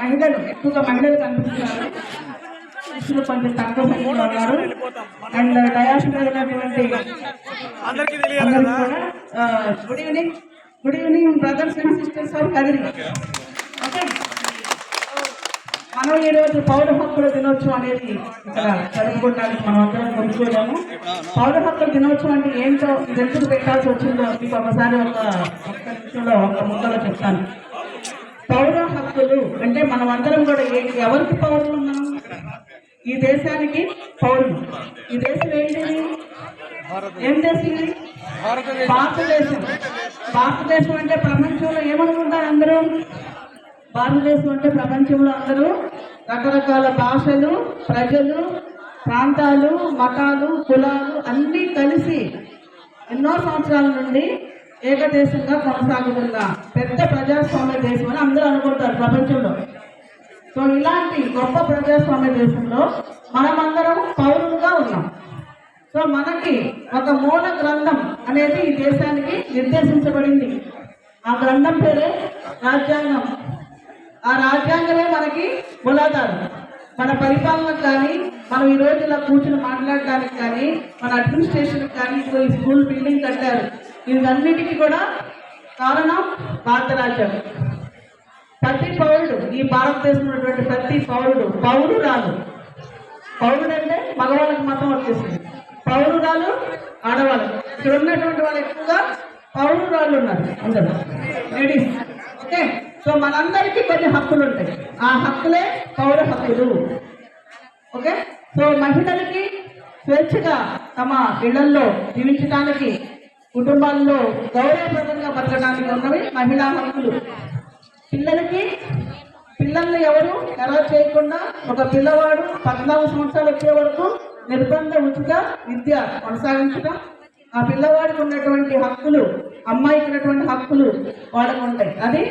మహిళలు ఎక్కువగా మహిళలు కనిపిస్తున్నారు. పురుషులు కొంచెం తక్కువ సంఖ్యలో ఉన్నారు. అండ్ డయాస్ మీద ఉన్నటువంటి అందరికీ తెలియాలి అందరికీ కదా? కూడా good evening. Good evening brothers and sisters of Kadiri. Okay. మనం ఈరోజు పౌర హక్కుల దినోత్సవం అనేది ఇక్కడ జరుపుకోవడానికి మనం అందరం కొనుక్కోలేము పౌర హక్కుల దినోత్సవం అంటే ఏంటో ఎందుకు పెట్టాల్సి వచ్చిందో మీకు ఒకసారి ఒక ఒక్క నిమిషంలో ఒక ముక్కలో చెప్తాను. పౌర హక్కులు అంటే మనం అందరం కూడా ఎవరికి పౌరులు ఉన్నాం? ఈ దేశానికి పౌరులు. ఈ దేశం ఏంటిది? ఏం దేశం భారతదేశం. భారతదేశం అంటే ప్రపంచంలో ఏమనుకుంటారు అందరూ? భారతదేశం అంటే ప్రపంచంలో అందరూ రకరకాల భాషలు ప్రజలు ప్రాంతాలు మతాలు కులాలు అన్నీ కలిసి ఎన్నో సంవత్సరాల నుండి ఏకదేశంగా కొనసాగుతుందా? పెద్ద ప్రజాస్వామ్య దేశం అని అందరూ అనుకుంటారు ప్రపంచంలో. సో ఇలాంటి గొప్ప ప్రజాస్వామ్య దేశంలో మనమందరం పౌరులుగా ఉన్నాం. సో మనకి ఒక మూల గ్రంథం అనేది ఈ దేశానికి నిర్దేశించబడింది. ఆ గ్రంథం పేరే రాజ్యాంగం. ఆ రాజ్యాంగమే మనకి మూలాధారం. మన పరిపాలనకు కానీ మనం ఈ రోజు ఇలా కూర్చుని మాట్లాడడానికి కానీ మన అడ్మినిస్ట్రేషన్ కానీ ఇప్పుడు ఈ స్కూల్ బిల్డింగ్ కట్టారు. వీటన్నిటికీ కూడా కారణం భారత రాజ్యం ప్రతి పౌరుడు ఈ భారతదేశంలో ఉన్నటువంటి ప్రతి పౌరుడు పౌరురాలు. పౌరుడు అంటే మగవాళ్ళకి మతం వచ్చేసింది. పౌరురాలు ఆడవాళ్ళు. ఇక్కడ ఉన్నటువంటి వాళ్ళు ఎక్కువగా పౌరురాలు ఉన్నారు అందరూ. లేడీస్ ఓకే సో మనందరికీ కొన్ని హక్కులు ఉంటాయి. ఆ హక్కులే పౌర హక్కులు. ఓకే సో మహిళలకి స్వేచ్ఛగా తమ ఇళ్ళలో జీవించడానికి కుటుంబాల్లో గౌరవప్రదంగా బతకడానికి ఉన్నవి మహిళా హక్కులు. పిల్లలకి పిల్లల్ని ఎవరు ఎలా చేయకుండా ఒక పిల్లవాడు పద్నాలుగు సంవత్సరాలు వచ్చే వరకు నిర్బంధ ఉచిత విద్య కొనసాగించడం ఆ పిల్లవాడికి ఉన్నటువంటి హక్కులు అమ్మాయికి ఉన్నటువంటి హక్కులు వాళ్ళకు ఉంటాయి. అది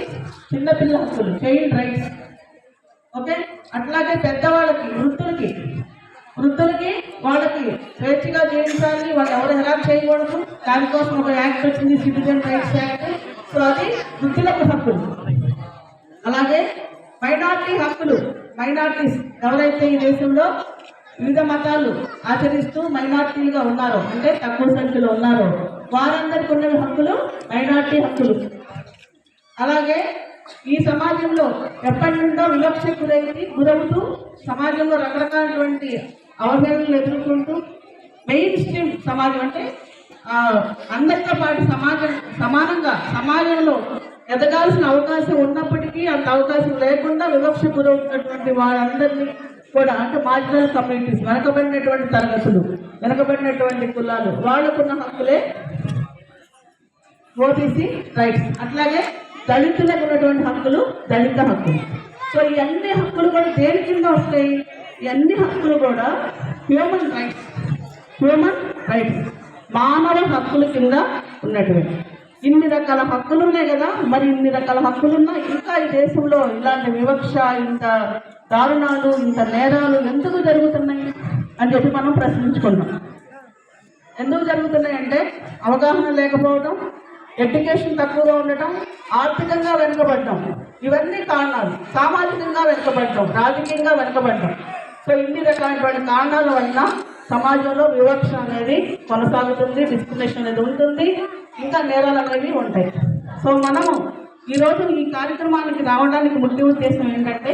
చిన్నపిల్ల హక్కులు చైల్డ్ రైట్స్. ఓకే? అట్లాగే పెద్దవాళ్ళకి వృద్ధులకి వృద్ధులకి వాళ్ళకి స్వేచ్ఛగా జీవించాలి వాళ్ళు ఎవరు హెరాప్ చేయకూడదు. దానికోసం ఒక యాక్ట్ వచ్చింది సిటిజన్ రైట్స్ యాక్ట్. సో అది వృద్ధులకు హక్కులు అలాగే మైనార్టీ హక్కులు మైనార్టీస్ ఎవరైతే ఈ దేశంలో వివిధ మతాలు ఆచరిస్తూ మైనార్టీలుగా ఉన్నారో అంటే తక్కువ సంఖ్యలో ఉన్నారో వారందరికీ ఉన్న హక్కులు మైనార్టీ హక్కులు. అలాగే ఈ సమాజంలో ఎప్పటి నుండో వివక్ష గురవుతూ సమాజంలో రకరకాలటువంటి అవసరాలను ఎదుర్కొంటూ మెయిన్ స్ట్రీమ్ సమాజం అంటే అందరితో పాటు సమాజం సమానంగా సమాజంలో ఎదగాల్సిన అవకాశం ఉన్నప్పటికీ అంత అవకాశం లేకుండా వివక్ష గురవుతున్నటువంటి వారందరినీ కూడా అంటే మార్జినల్ కమ్యూనిటీస్ వెనకబడినటువంటి తరగతులు వెనకబడినటువంటి కులాలు వాళ్ళకున్న హక్కులే ఓబీసీ రైట్స్ అట్లాగే దళితులకు ఉన్నటువంటి హక్కులు దళిత హక్కులు. సో ఈ అన్ని హక్కులు కూడా దేని కింద వస్తాయి? ఈ అన్ని హక్కులు కూడా హ్యూమన్ రైట్స్ హ్యూమన్ రైట్స్ మానవ హక్కుల కింద ఉన్నటువంటి. ఇన్ని రకాల హక్కులు ఉన్నాయి కదా మరి ఇన్ని రకాల హక్కులున్నా ఇంకా ఈ దేశంలో ఇలాంటి వివక్ష ఇంత దారుణాలు ఇంత నేరాలు ఎందుకు జరుగుతున్నాయి అని చెప్పి మనం ప్రశ్నించుకున్నాం ఎందుకు జరుగుతున్నాయంటే అవగాహన లేకపోవడం ఎడ్యుకేషన్ తక్కువగా ఉండటం ఆర్థికంగా వెనుకబడటం ఇవన్నీ కారణాలు. సామాజికంగా వెనుకబడటం రాజకీయంగా వెనుకబడటం సో ఇన్ని రకాలైనటువంటి కారణాల వలన సమాజంలో వివక్ష అనేది కొనసాగుతుంది డిస్క్రిమినేషన్ అనేది ఉంటుంది ఇంకా నేరాలు అనేవి ఉంటాయి. సో మనము ఈరోజు ఈ కార్యక్రమానికి రావడానికి ముఖ్య ఉద్దేశం ఏంటంటే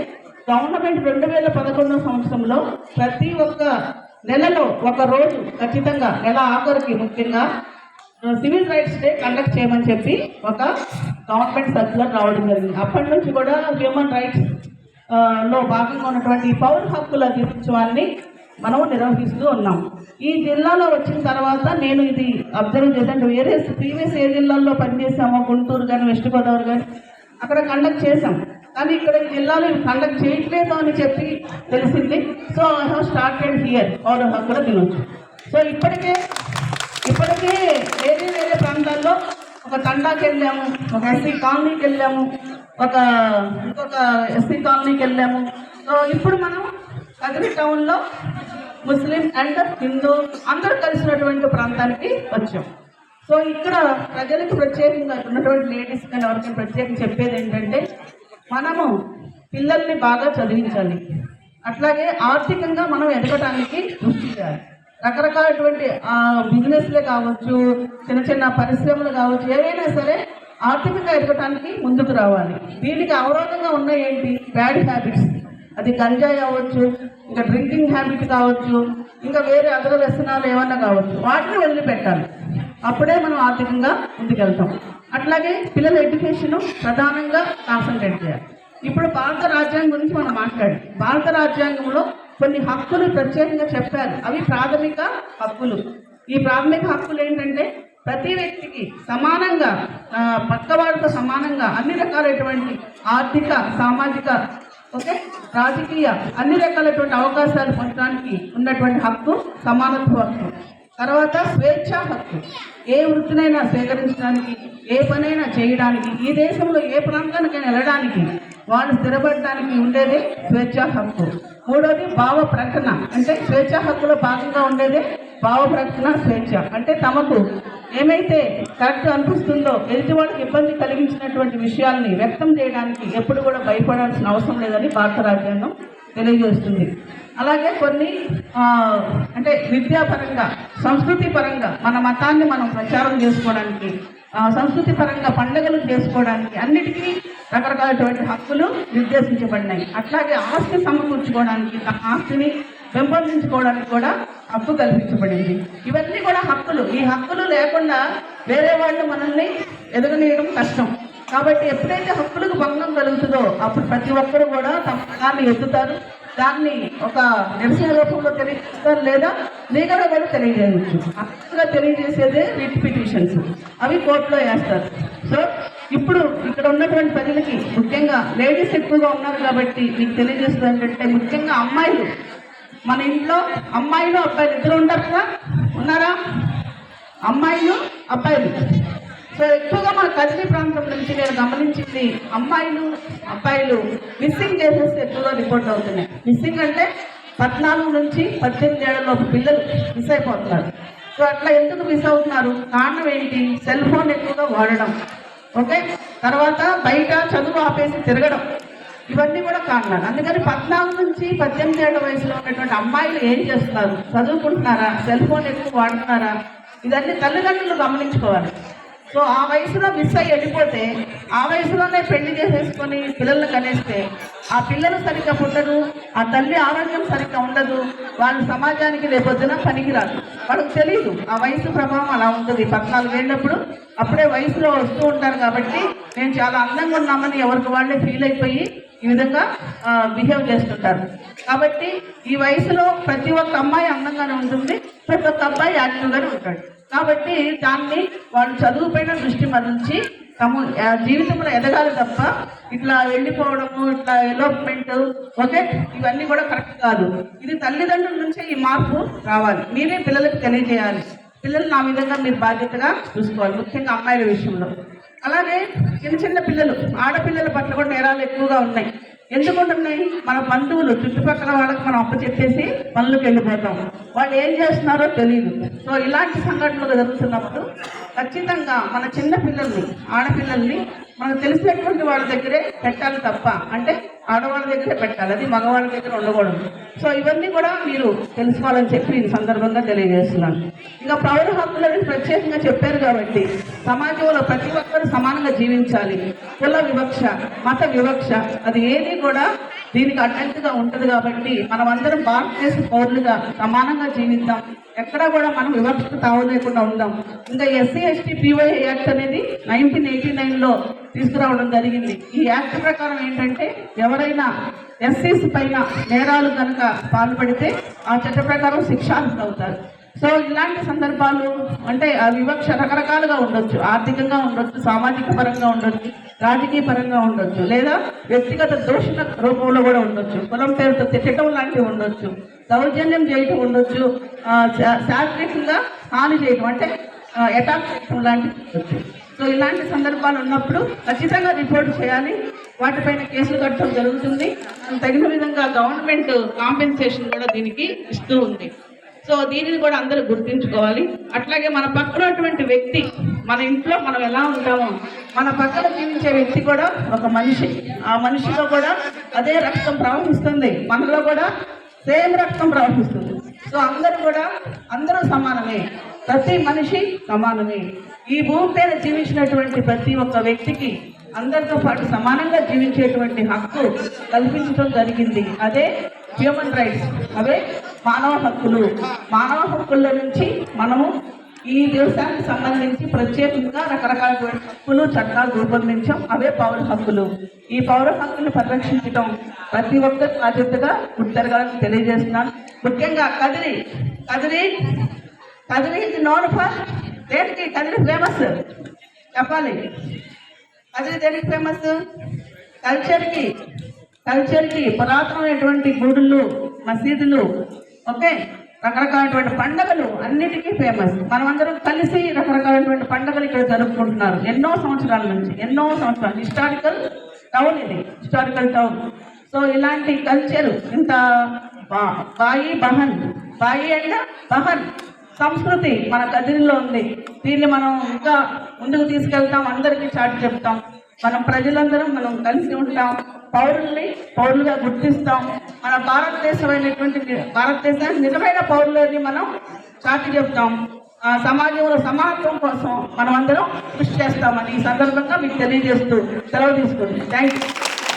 గవర్నమెంట్ రెండు వేల పదకొండవ సంవత్సరంలో ప్రతి ఒక్క నెలలో ఒక రోజు ఖచ్చితంగా నెల ఆఖరికి ముఖ్యంగా సివిల్ రైట్స్ డే కండక్ట్ చేయమని చెప్పి ఒక గవర్నమెంట్ సర్క్యులర్ రావడం జరిగింది. అప్పటి నుంచి కూడా హ్యూమన్ రైట్స్ లో భాగంగా ఉన్నటువంటి పౌర హక్కుల దినోత్సవాన్ని మనం నిర్వహిస్తూ ఉన్నాం. ఈ జిల్లాలో వచ్చిన తర్వాత నేను ఇది అబ్జర్వ్ చేశాను. వేరే ప్రీవియస్ ఏ జిల్లాల్లో పనిచేసామో గుంటూరు కానీ వెస్ట్ గోదావరి కానీ అక్కడ కండక్ట్ చేసాం కానీ ఇక్కడ జిల్లాలో కండక్ట్ చేయట్లేదు అని చెప్పి తెలిసింది. So I have started here పౌర హక్కుల దినోత్సవం. సో ఇప్పటికే ఇప్పటికే వేరే వేరే ప్రాంతాల్లో ఒక తండాకి వెళ్ళాము ఒక ఎస్సీ కాలనీకి వెళ్ళాము ఒక ఇంకొక ఎస్సీ కాలనీకి వెళ్ళాము సో ఇప్పుడు మనం కదిరి టౌన్లో ముస్లిం అండ్ హిందూ అందరూ కలిసినటువంటి ప్రాంతానికి వచ్చాం. సో ఇక్కడ ప్రజలకు ప్రత్యేకంగా ఉన్నటువంటి లేడీస్ కానీ ఎవరికైనా ప్రత్యేకంగా చెప్పేది ఏంటంటే మనము పిల్లల్ని బాగా చదివించాలి. అట్లాగే ఆర్థికంగా మనం ఎదగటానికి కృషి చేయాలి. రకరకాలటువంటి బిజినెస్లే కావచ్చు చిన్న చిన్న పరిశ్రమలు కావచ్చు ఏవైనా సరే ఆర్థికంగా ఎదగటానికి ముందుకు రావాలి. దీనికి అవరోధంగా ఉన్న ఏంటి బ్యాడ్ హ్యాబిట్స్. అది గంజాయి అవ్వచ్చు ఇంకా డ్రింకింగ్ హ్యాబిట్ కావచ్చు ఇంకా వేరే అదర వ్యసనాలు ఏమన్నా కావచ్చు. వాటిని వదిలిపెట్టాలి. అప్పుడే మనం ఆర్థికంగా ముందుకెళ్తాం. అట్లాగే పిల్లల ఎడ్యుకేషన్ ప్రధానంగా కాన్సన్ట్రేట్ చేయాలి. ఇప్పుడు భారత రాజ్యాంగం గురించి మనం మాట్లాడాం. భారత రాజ్యాంగంలో కొన్ని హక్కులు ప్రత్యేకంగా చెప్పారు. అవి ప్రాథమిక హక్కులు. ఈ ప్రాథమిక హక్కులు ఏంటంటే ప్రతి వ్యక్తికి సమానంగా పక్కవారితో పక్కవాడితో సమానంగా అన్ని రకాలైనటువంటి ఆర్థిక సామాజిక ఓకే రాజకీయ అన్ని రకాలైనటువంటి అవకాశాలు పొందడానికి ఉన్నటువంటి హక్కు సమానత్వ హక్కు. తర్వాత స్వేచ్ఛ హక్కు. ఏ వృత్తినైనా స్వీకరించడానికి ఏ పనైనా చేయడానికి ఈ దేశంలో ఏ ప్రాంతానికైనా వెళ్ళడానికి వాళ్ళు స్థిరపడడానికి ఉండేదే స్వేచ్ఛ హక్కు. మూడోది భావ ప్రకటన. అంటే స్వేచ్ఛ హక్కులో భాగంగా ఉండేదే భావ ప్రకటన స్వేచ్ఛ. అంటే తమకు ఏమైతే కరెక్ట్ అనిపిస్తుందో ఎదుటి వాళ్ళకి ఇబ్బంది కలిగించినటువంటి విషయాల్ని వ్యక్తం చేయడానికి ఎప్పుడు కూడా భయపడాల్సిన అవసరం లేదని భారత రాజ్యాంగం తెలియజేస్తుంది. అలాగే కొన్ని అంటే విద్యాపరంగా సంస్కృతి పరంగా మన మతాన్ని మనం ప్రచారం చేసుకోవడానికి సంస్కృతి పరంగా పండుగలు చేసుకోవడానికి అన్నిటికీ రకరకాలటువంటి హక్కులు నిర్దేశించబడినాయి. అట్లాగే ఆస్తి సమకూర్చుకోవడానికి తమ ఆస్తిని పెంపొందించుకోవడానికి కూడా హక్కు కల్పించబడింది. ఇవన్నీ కూడా హక్కులు. ఈ హక్కులు లేకుండా వేరే వాళ్ళు మనల్ని ఎదగనీయడం కష్టం. కాబట్టి ఎప్పుడైతే హక్కులకు భంగం కలుగుతుందో అప్పుడు ప్రతి ఒక్కరు కూడా తమ మతాన్ని ఎత్తుతారు. దాన్ని ఒక నిరసన రూపంలో తెలియజేస్తారు లేదా లీగల్గా కూడా తెలియజేయవచ్చు. హక్కుగా తెలియజేసేదే రిట్ పిటిషన్స్. అవి కోర్టులో వేస్తారు. సో ఇప్పుడు ఇక్కడ ఉన్నటువంటి ప్రజలకి ముఖ్యంగా లేడీస్ ఎక్కువగా ఉన్నారు కాబట్టి మీకు తెలియజేస్తుంది ఏంటంటే ముఖ్యంగా అమ్మాయిలు. మన ఇంట్లో అమ్మాయిలు అబ్బాయిలు ఇద్దరు ఉంటారు కదా? ఉన్నారా? అమ్మాయిలు అబ్బాయిలు. సో ఎక్కువగా మన కదిరి ప్రాంతం నుంచి నేను గమనించింది అమ్మాయిలు అబ్బాయిలు మిస్సింగ్ కేసెస్ ఎక్కువగా రిపోర్ట్ అవుతున్నాయి. మిస్సింగ్ అంటే పద్నాలుగు నుంచి పద్దెనిమిది ఏళ్ళలోపు పిల్లలు మిస్ అయిపోతున్నారు. సో అట్లా ఎందుకు మిస్ అవుతున్నారు? కారణం ఏంటి? సెల్ ఫోన్ ఎక్కువగా వాడడం. ఓకే? తర్వాత బయట చదువు ఆపేసి తిరగడం. ఇవన్నీ కూడా కారణాలు. అందుకని పద్నాలుగు నుంచి పద్దెనిమిది ఏళ్ళ వయసులో ఉన్నటువంటి అమ్మాయిలు ఏం చేస్తున్నారు? చదువుకుంటున్నారా? సెల్ ఫోన్ ఎక్కువ వాడుతున్నారా? ఇదన్నీ తల్లిదండ్రులు గమనించుకోవాలి. సో ఆ వయసులో మిస్ అయ్యి వెళ్ళిపోతే ఆ వయసులోనే పెళ్ళి చేసేసుకొని పిల్లల్ని కనేస్తే ఆ పిల్లలు సరిగ్గా పుట్టరు ఆ తల్లి ఆరోగ్యం సరిగ్గా ఉండదు వాళ్ళు సమాజానికి రేపొద్దున పనికిరాదు వాళ్ళకి తెలియదు ఆ వయసు ప్రభావం అలా ఉంటుంది. పద్నాలుగేళ్ళప్పుడు అప్పుడే వయసులో వస్తూ ఉంటారు కాబట్టి నేను చాలా అందంగా ఉన్నామని ఎవరికి వాళ్ళే ఫీల్ అయిపోయి ఈ విధంగా బిహేవ్ చేస్తుంటారు. కాబట్టి ఈ వయసులో ప్రతి ఒక్క అమ్మాయి అందంగానే ఉంటుంది ప్రతి ఒక్క అబ్బాయి యాక్టివ్గానే ఉంటాడు. కాబట్టి దాన్ని వాళ్ళు చదువుపైన దృష్టి మరల్చి తమ ఆ, జీవితంలో ఎదగాలి తప్ప ఇట్లా వెళ్ళిపోవడము ఇట్లా ఎలోప్మెంట్ ఓకే? ఇవన్నీ కూడా కరెక్ట్ కాదు. ఇది తల్లిదండ్రుల నుంచే ఈ మార్పు రావాలి. మీరే పిల్లలకు తెలియజేయాలి. పిల్లలు నా విధంగా మీరు బాధ్యతగా చూసుకోవాలి ముఖ్యంగా అమ్మాయిల విషయంలో. అలాగే చిన్న చిన్న పిల్లలు ఆడపిల్లల పట్ల కూడా నేరాలు ఎక్కువగా ఉన్నాయి. ఎందుకుంటున్నాయి? మన బంధువులు చుట్టుపక్కల వాళ్ళకి మనం అప్పచెప్పేసి పనులకు వెళ్ళిపోతాం వాళ్ళు ఏం చేస్తున్నారో తెలియదు సో ఇలాంటి సంఘటనలు జరుగుతున్నప్పుడు ఖచ్చితంగా మన చిన్న పిల్లల్ని ఆడపిల్లల్ని మనకు తెలిసినటువంటి వాళ్ళ దగ్గరే పెట్టాలి తప్ప అంటే ఆడవాళ్ళ దగ్గరే పెట్టాలి అది మగవాళ్ళ దగ్గర ఉండకూడదు. సో ఇవన్నీ కూడా మీరు తెలుసుకోవాలని చెప్పి ఈ సందర్భంగా తెలియజేస్తున్నాను. ఇంకా పౌర హక్కులని ప్రత్యేకంగా చెప్పారు కాబట్టి సమాజంలో ప్రతి ఒక్కరు సమానంగా జీవించాలి. కుల వివక్ష మత వివక్ష అది ఏది కూడా దీనికి అడ్డంకిగా ఉంటుంది కాబట్టి మనం అందరం భారతదేశ పౌరులుగా సమానంగా జీవిద్దాం. ఎక్కడా కూడా మనం వివక్షకు తావు లేకుండా ఉందాం. ఇంకా ఎస్సీ ఎస్టీ పీవై యాక్ట్ అనేది నైన్టీన్ ఎయిటీ నైన్లో తీసుకురావడం జరిగింది. ఈ యాక్ట్ ప్రకారం ఏంటంటే ఎవరైనా ఎస్సీస్ పైన నేరాలు కనుక పాల్పడితే ఆ చట్ట ప్రకారం శిక్షార్హులు అవుతారు సో ఇలాంటి సందర్భాలు అంటే ఆ వివక్ష రకరకాలుగా ఉండొచ్చు. ఆర్థికంగా ఉండొచ్చు సామాజిక పరంగా ఉండొచ్చు రాజకీయ పరంగా ఉండొచ్చు లేదా వ్యక్తిగత దోషణ రూపంలో కూడా ఉండొచ్చు. కులం పేరుతో తిట్టడం లాంటివి ఉండొచ్చు. దౌర్జన్యం చేయటం ఉండొచ్చు. శారీరకంగా హాని చేయటం అంటే అటాక్ చేయటం లాంటివి ఉండొచ్చు. సో ఇలాంటి సందర్భాలు ఉన్నప్పుడు ఖచ్చితంగా రిపోర్ట్ చేయాలి. వాటిపైన కేసులు కట్టడం జరుగుతుంది. తగిన విధంగా గవర్నమెంట్ కాంపెన్సేషన్ కూడా దీనికి ఇస్తూ ఉంది. సో దీనిని కూడా అందరూ గుర్తుంచుకోవాలి. అట్లాగే మన పక్కనటువంటి వ్యక్తి మన ఇంట్లో మనం ఎలా ఉంటామో మన పక్కన జీవించే వ్యక్తి కూడా ఒక మనిషి. ఆ మనిషిలో కూడా అదే రక్తం ప్రవహిస్తుంది. మనలో కూడా సేమ్ రక్తం ప్రవహిస్తుంది. సో అందరూ కూడా అందరూ సమానమే. ప్రతి మనిషి సమానమే. ఈ భూమి పైన జీవించినటువంటి ప్రతి ఒక్క వ్యక్తికి అందరితో పాటు సమానంగా జీవించేటువంటి హక్కు కల్పించడం జరిగింది. అదే హ్యూమన్ రైట్స్. అవే మానవ హక్కులు. మానవ హక్కుల నుంచి మనము ఈ దేశానికి సంబంధించి ప్రత్యేకంగా రకరకాల హక్కులు చట్టాలు రూపొందించాం. అవే పౌర హక్కులు. ఈ పౌర హక్కులు పరిరక్షించడం ప్రతి ఒక్కరి బాధ్యతగా ఉత్తరగాలను తెలియజేస్తున్నాను ముఖ్యంగా కదిరి. కదిరి కదిరి ఇది నోన్ ఫర్ దేనికి కదిరి ఫేమస్ చెప్పాలి. కదిరి దేనికి ఫేమస్ కల్చర్కి కల్చర్కి పురాతనమైనటువంటి గుడులు మసీదులు ఓకే? రకరకాలైనటువంటి పండగలు అన్నిటికీ ఫేమస్ మనమందరం కలిసి రకరకాలైనటువంటి పండగలు ఇక్కడ జరుపుకుంటున్నారు. ఎన్నో సంవత్సరాల నుంచి ఎన్నో సంవత్సరాలు. హిస్టారికల్ టౌన్ ఇది. హిస్టారికల్ టౌన్ సో ఇలాంటి కల్చర్ ఇంత బాయి బహన్. బాయి అండ్ బహన్. సంస్కృతి మన కదిరిలో ఉంది. దీన్ని మనం ఇంకా ముందుకు తీసుకెళ్తాం అందరికీ చాటి చెప్తాం. మనం ప్రజలందరం మనం కలిసి ఉంటాం. పౌరుల్ని పౌరులుగా గుర్తిస్తాం. మన భారతదేశమైనటువంటి భారతదేశానికి నిజమైన పౌరులని మనం చాటి చెప్తాం. ఆ సమాజంలో సమానత్వం కోసం మనం అందరం కృషి చేస్తామని ఈ సందర్భంగా మీకు తెలియజేస్తూ సెలవు తీసుకుంటాం థ్యాంక్ యూ